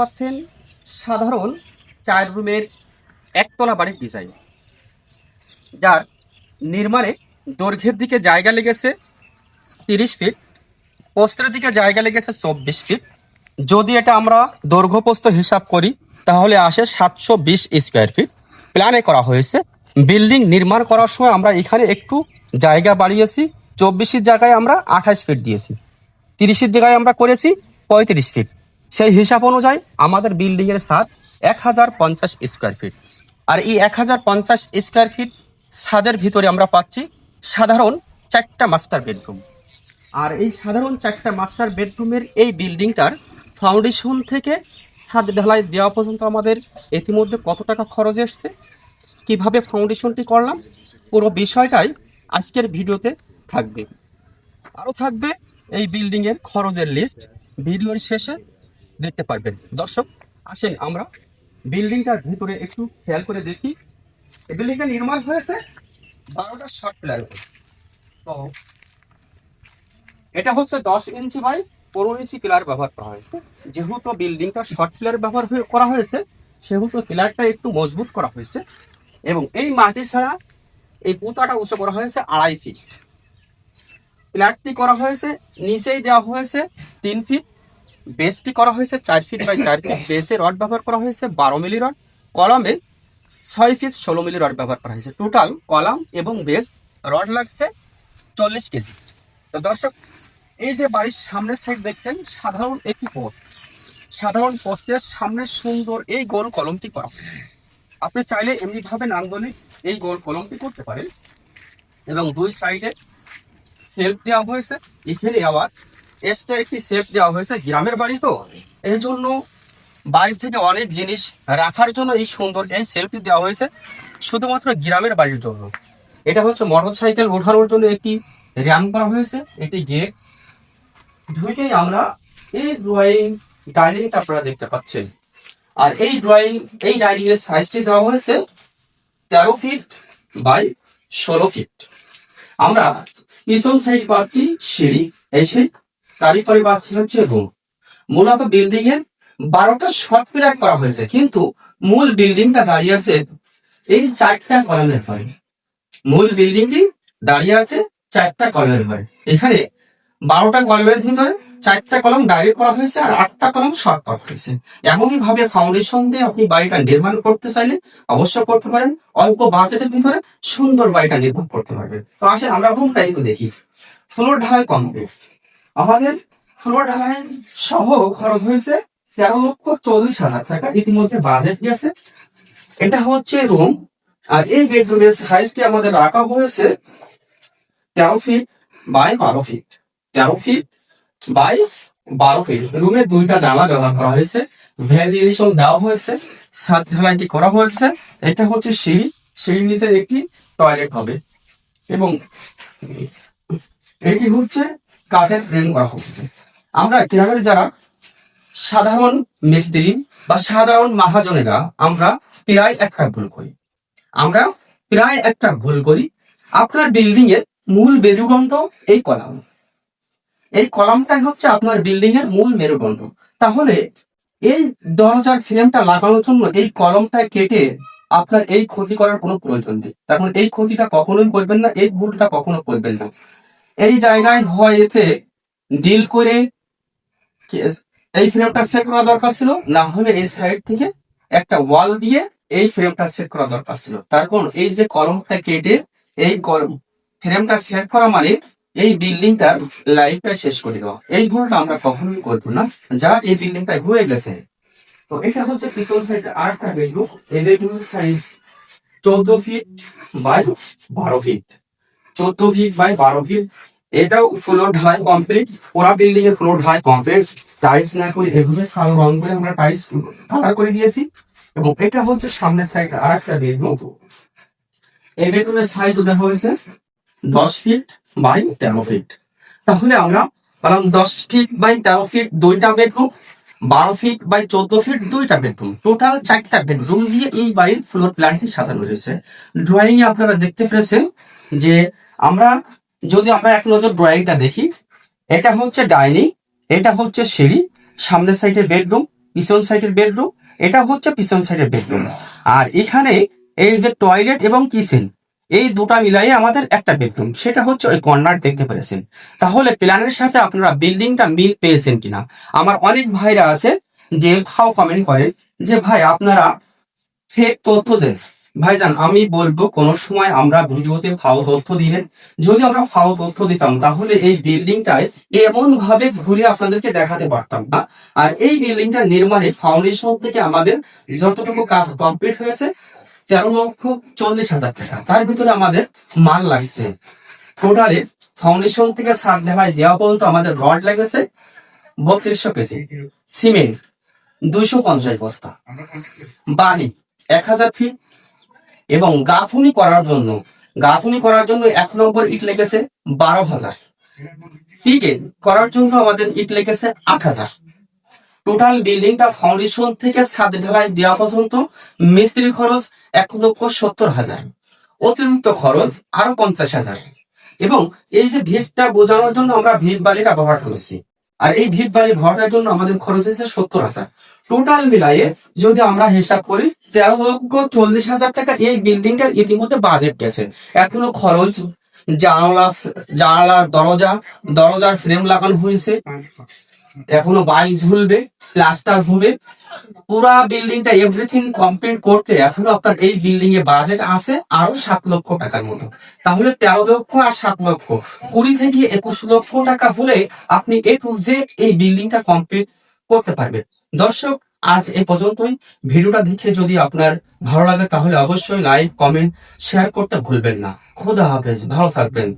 পাচ্ছেন সাধারণ চার রুমের একতলা বাড়ির ডিজাইন, যার নির্মাণে দৈর্ঘ্যের দিকে জায়গা লেগেছে তিরিশ ফিট পোস্তের দিকে জায়গা লেগেছে চব্বিশ ফিট। যদি এটা আমরা দৈর্ঘ্য পোস্ত হিসাব করি, তাহলে আসে সাতশো বিশ স্কোয়ার ফিট। প্ল্যানে করা হয়েছে। বিল্ডিং নির্মাণ করার সময় আমরা এখানে একটু জায়গা বাড়িয়েছি। চব্বিশের জায়গায় আমরা আঠাশ ফিট দিয়েছি। তিরিশের জায়গায় আমরা করেছি পঁয়ত্রিশ ফিট। সেই হিসাব অনুযায়ী আমাদের বিল্ডিং এর ছাদ এক হাজার পঞ্চাশ স্কোয়ার ফিট আর এই এক হাজার পঞ্চাশ স্কোয়ার ফিট ছাদের ভিতরে আমরা পাচ্ছি সাধারণ চারটা মাস্টার বেডরুম আর এই সাধারণ চারটা মাস্টার বেডরুমের এই বিল্ডিংটার ফাউন্ডেশন থেকে ছাদ ঢালাই দেওয়া পর্যন্ত আমাদের ইতিমধ্যে কত টাকা খরচ এসছে? কীভাবে ফাউন্ডেশনটি করলাম? পুরো বিষয়টাই আজকের ভিডিওতে থাকবে। আরও থাকবে এই বিল্ডিংয়ের খরচের লিস্ট ভিডিওর শেষে দেখতে পারবেন। দর্শক, আসেন আমরা বিল্ডিংটার ভিতরে একটু খেয়াল করে দেখি। বিল্ডিংটা নির্মাণ হয়েছে বারোটা শর্ট প্লেয়ার তো এটা হচ্ছে দশ ইঞ্চি বাই পনেরো ইঞ্চি পিলার ব্যবহার করা হয়েছে। যেহেতু বিল্ডিংটা শর্ট পিলার ব্যবহার হয়ে- করা হয়েছে, সেহেতু পিলারটা একটু মজবুত করা হয়েছে এবং এই মাটি ছাড়া এই পুতাটা উঁচু করা হয়েছে আড়াই ফিট। পিলারটি করা হয়েছে, নিচেই দেওয়া হয়েছে তিন ফিট। বেসটি করা হয়েছে চার ফিট বাই চার ফিট। বেসে রড ব্যবহার করা হয়েছে বারো মিলি রড। কলমে ছয় ফিট ষোলো মিলি রড ব্যবহার করা হয়েছে। টোটাল কলাম এবং বেস রড লাগছে চল্লিশ কেজি। তো দর্শক, এই যে বাড়ির সামনের সাইড দেখছেন, সাধারণ একটি পোস্ট সাধারণ পোস্টের সামনে সুন্দর এই গোল কলমটি করা হয়েছে। আপনি চাইলে এমনিভাবে নান্দনিক এই গোল কলমটি করতে পারেন। এবং দুই সাইডে সেলফ দেওয়া হয়েছে। এখানে আবার এক্সট্রা একটি সেলফ দেওয়া হয়েছে গ্রামের বাড়ি তো। এই জন্য বাড়ি থেকে অনেক জিনিস রাখার জন্য এই সুন্দর এই সেলফি দেওয়া হয়েছে, শুধুমাত্র গ্রামের বাড়ির জন্য। এটা হচ্ছে মোটর সাইকেল ওঠানোর জন্য একটি র্যাম করা হয়েছে, একটি গেট। ঢুকেই আমরা এই ড্রয়িং ডাইনিংটা আপনারা দেখতে পাচ্ছেন। আর এই ড্রয়িং এই ডাইনিং এর সাইজটি দেওয়া হয়েছে তেরো ফিট বাই ষোলো ফিট আমরা পিছন সাইড পাচ্ছি সিঁড়ি, এই সিঁড়ি। তারই পরে পাচ্ছি হচ্ছে রুম মূলত বিল্ডিং এর বারোটা শর্ট পিলার করা হয়েছে, কিন্তু মূল বিল্ডিংটা দাঁড়িয়ে আছে এই চারটা কলামের পরে মূল বিল্ডিংটি দাঁড়িয়ে আছে চারটা কলমের পরে এখানে বারোটা কলমের ভিতরে চারটা কলম ডাইরেক্ট করা হয়েছে আর আটটা কলম শর্ট করা হয়েছে। এমনই ভাবে ফাউন্ডেশন দিয়ে আপনি বাড়িটা নির্মাণ করতে চাইলে অবশ্যই করতে পারেন, অল্প বাজেটের ভিতরে সুন্দর বাড়িটা নির্মাণ করতে পারবেন। তো আসেন আমরা রুমটা একটু দেখি। ফ্লোর ঢালাই কমপ্লিট আমাদের ফ্লোর ঢালাই সহ খরচ হয়েছে তেরো লক্ষ চল্লিশ হাজার টাকা। ইতিমধ্যে বাজেট গেছে। এটা হচ্ছে রুম আর এই বেডরুমের সাইজটি আমাদের রাখা হয়েছে তেরো ফিট বাই বারো ফিট তেরো ফিট বাই বারো ফিট রুমে দুইটা জানলা ব্যবহার করা হয়েছে। ভ্যালিয়েশন দেওয়া হয়েছে। ছাদ ঢালাইটি করা হয়েছে। এটা হচ্ছে সিঁড়ি। সিঁড়ির নিচে একটি টয়লেট হবে। এবং এটি হচ্ছে কাঠের ফ্রেম করা হয়েছে আমরা গ্রামের যারা সাধারণ মিস্ত্রি বা সাধারণ মহাজনেরা, আমরা প্রায় একটা ভুল করি। আমরা প্রায় একটা ভুল করি। আপনার বিল্ডিং এর মূল মেরুদণ্ড এই কলাম। এই কলামটাই হচ্ছে আপনার বিল্ডিং এর মূল মেরুদণ্ড। তাহলে এই দরজার ফ্রেমটা লাগানোর জন্য এই কলমটা কেটে আপনার এই ক্ষতি করার কোনো প্রয়োজন নেই। তার মানে এই ক্ষতিটা কখনোই করবেন না, এই ভুলটা কখনো করবেন না। এই জায়গায় হয় এতে ডিল করে এই ফ্রেমটা সেট করা দরকার ছিল। না হলে এই সাইড থেকে একটা ওয়াল দিয়ে এই ফ্রেমটা সেট করা দরকার ছিল। তার কারণ এই যে কলমটা কেটে এই ফ্রেমটা সেট করা মানে এই বিল্ডিংটা লাইফটা শেষ করে দেওয়া। এই ভুলটা আমরা কখনোই করব না। যা এই বিল্ডিংটা হয়ে গেছে। তো এটা হচ্ছে পিছন সাইড একটা বেডরুম এই বেডরুমের সাইজ চোদ্দ ফিট বাই বারো ফিট চোদ্দ ফিট বাই বারো ফিট এটাও ফ্লোর ঢালাই কমপ্লিট পুরা বিল্ডিং এর ফ্লোর ঢালাই কমপ্লিট টাইলস না করে এভাবে কালো রং করে আমরা টাইলস কালার করে দিয়েছি। এবং এটা হচ্ছে সামনের সাইড আর একটা বেডরুম এই বেডরুমের সাইজ দেখা হয়েছে দশ ফিট বাই তেরো ফিট তাহলে আমরা বললাম দশ ফিট বাই তেরো ফিট দুইটা বেডরুম বারো ফিট বাই চোদ্দ ফিট দুইটা বেডরুম টোটাল চারটা বেডরুম দিয়ে এই বাড়ির ফ্লোর প্ল্যানটি সাজানো রয়েছে ড্রয়িং এ আপনারা দেখতে পেরেছেন যে আমরা, যদি আমরা এক নজর ড্রয়িংটা দেখি, এটা হচ্ছে ডাইনিং এটা হচ্ছে সিঁড়ি, সামনের সাইডে বেডরুম পিছন সাইডের বেডরুম এটা হচ্ছে পিছন সাইডের বেডরুম আর এখানে এই যে টয়লেট এবং কিচেন এই দুটা মিলাই আমাদের একটা বেডরুম সেটা হচ্ছে ওই কর্নার দেখতে পেরেছেন। তাহলে প্ল্যানের সাথে আপনারা বিল্ডিংটা মিল পেয়েছেন কিনা? আমার অনেক ভাইরা আছে যে ভাও কমেন্ট করে যে, ভাই, আপনারা ফেক তথ্য দেন। ভাইজান, আমি বলব, কোন সময় আমরা ভিডিওতে ফাও তথ্য দিলেন যদি আমরা ফাও তথ্য দিতাম, তাহলে এই বিল্ডিংটায় এমন ভাবে ঘুরে আপনাদেরকে দেখাতে পারতাম না। আর এই বিল্ডিংটা নির্মাণে ফাউন্ডেশন থেকে আমাদের যতটুকু কাজ কমপ্লিট হয়েছে তেরো লক্ষ চল্লিশ হাজার টাকা। তার ভিতরে আমাদের মাল লাগছে। টোটালে ফাউন্ডেশন থেকে ছাদ ঢালাই দেওয়া পর্যন্ত আমাদের রড লেগেছে বত্রিশশো কেজি। সিমেন্ট দুইশো পঞ্চাশ বস্তা। বালি এক হাজার ফিট এবং গাঁথুনি করার জন্য, গাঁথুনি করার জন্য এক নম্বর ইট লেগেছে বারো হাজার। ফিকে করার জন্য আমাদের ইট লেগেছে আট হাজার। টোটাল বিল্ডিংটা ফাউন্ডেশন থেকে ছাদ ঢালাই দেওয়া পর্যন্ত মিস্ত্রি খরচ এক লক্ষ সত্তর হাজার। অতিরিক্ত খরচ আরও পঞ্চাশ হাজার। এবং এই যে ভিটটা বোঝানোর জন্য আমরা ভিট বালিটা ব্যবহার করেছি। আর এই ভিট বালি ভরার জন্য আমাদের খরচ হয়েছে সত্তর হাজার। টোটাল মিলাইয়ে যদি আমরা হিসাব করি, তেরো লক্ষ চল্লিশ হাজার টাকা এই বিল্ডিংটার ইতিমধ্যে বাজেট গেছে। এখনও খরচ, জানালা, জানালার দরজা, দরজার ফ্রেম লাগানো হয়েছে। এখনও বাইক ঝুলবে প্লাস্টার হবে পুরা বিল্ডিংটা এভরিথিং কমপ্লিট করতে এখনও আপনার এই বিল্ডিং এ বাজেট আছে আরও সাত লক্ষ টাকার মতো। তাহলে তেরো লক্ষ আর সাত লক্ষ। কুড়ি থেকে একুশ লক্ষ টাকা হলে আপনি এ টু জেড এই বিল্ডিংটা কমপ্লিট করতে পারবেন। দর্শক, আজ এ পর্যন্তই। ভিডিওটা দেখে যদি আপনার ভালো লাগে তাহলে অবশ্যই লাইক কমেন্ট শেয়ার করতে ভুলবেন না। খোদা হাফেজ, ভালো থাকবেন।